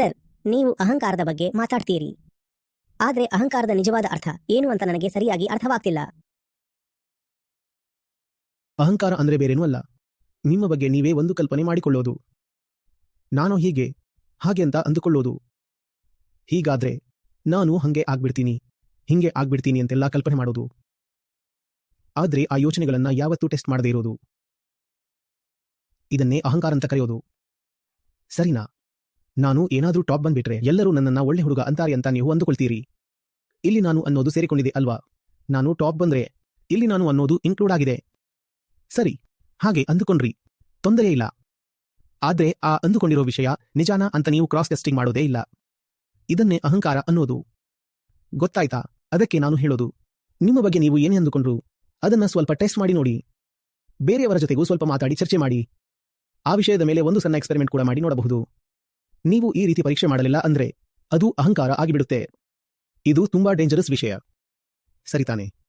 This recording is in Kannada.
ಸರ್, ನೀವು ಅಹಂಕಾರದ ಬಗ್ಗೆ ಮಾತಾಡ್ತೀರಿ. ಆದರೆ ಅಹಂಕಾರದ ನಿಜವಾದ ಅರ್ಥ ಏನು ಅಂತ ನನಗೆ ಸರಿಯಾಗಿ ಅರ್ಥವಾಗ್ತಿಲ್ಲ. ಅಹಂಕಾರ ಅಂದ್ರೆ ಬೇರೇನೂ ಅಲ್ಲ. ನಿಮ್ಮ ಬಗ್ಗೆ ನೀವೇ ಒಂದು ಕಲ್ಪನೆ ಮಾಡಿಕೊಳ್ಳೋದು. ನಾನು ಹೀಗೆ, ಹಾಗೆ ಅಂತ ಅಂದುಕೊಳ್ಳೋದು. ಹೀಗಾದ್ರೆ, ನಾನು ಹಂಗೆ ಆಗ್ಬಿಡ್ತೀನಿ. ಹಿಂಗೆ ಆಗ್ಬಿಡ್ತೀನಿ ಅಂತೆಲ್ಲ ಕಲ್ಪನೆ ಮಾಡೋದು. ಆದ್ರೆ ಆ ಯೋಚನೆಗಳನ್ನ ಯಾವತ್ತೂ ಟೆಸ್ಟ್ ಮಾಡದೇ ಇರೋದು. ಇದನ್ನೇ ಅಹಂಕಾರ ಅಂತ ಕರೆಯೋದು. ಸರಿನಾ? ನಾನು ಏನಾದ್ರೂ ಟಾಪ್ ಬಂದ್ಬಿಟ್ರೆ ಎಲ್ಲರೂ ನನ್ನನ್ನ ಒಳ್ಳೆ ಹುಡುಗ ಅಂತಾರೆ ಅಂತ ನೀವು ಅಂದುಕೊಳ್ತೀರಿ. ಇಲ್ಲಿ ನಾನು ಅನ್ನೋದು ಸೇರಿಕೊಂಡಿದೆ ಅಲ್ವಾ? ನಾನು ಟಾಪ್ ಬಂದ್ರೆ ಇಲ್ಲಿ ನಾನು ಅನ್ನೋದು ಇನ್ಕ್ಲೂಡ್ ಆಗಿದೆ. ಸರಿ, ಹಾಗೆ ಅಂದುಕೊಂಡ್ರಿ. ತೊಂದರೆ ಇಲ್ಲ. ಆದ್ರೆ ಆ ಅಂದುಕೊಂಡಿರೋ ವಿಷಯ ನಿಜಾನ ಅಂತ ನೀವು ಕ್ರಾಸ್ ಟೆಸ್ಟಿಂಗ್ ಮಾಡೋದೇ ಇಲ್ಲ. ಇದನ್ನೇ ಅಹಂಕಾರ ಅನ್ನೋದು. ಗೊತ್ತಾಯ್ತಾ? ಅದಕ್ಕೆ ನಾನು ಹೇಳೋದು. ನಿಮ್ಮ ಬಗ್ಗೆ ನೀವು ಏನೇ ಅಂದುಕೊಂಡ್ರು, ಅದನ್ನ ಸ್ವಲ್ಪ ಟೆಸ್ಟ್ ಮಾಡಿ ನೋಡಿ. ಬೇರೆಯವರ ಜೊತೆಗೂ ಸ್ವಲ್ಪ ಮಾತಾಡಿ, ಚರ್ಚೆ ಮಾಡಿ. ಆ ವಿಷಯದ ಮೇಲೆ ಒಂದು ಸಣ್ಣ ಎಕ್ಸ್ಪೆರಿಮೆಂಟ್ ಕೂಡ ಮಾಡಿ ನೋಡಬಹುದು. ನೀವು ಈ ರೀತಿ ಪರೀಕ್ಷೆ ಮಾಡಲಿಲ್ಲ ಅಂದ್ರೆ ಅದು ಅಹಂಕಾರ ಆಗಿಬಿಡುತ್ತೆ. ಇದು ತುಂಬಾ ಡೇಂಜರಸ್ ವಿಷಯ. ಸರಿತಾನೆ.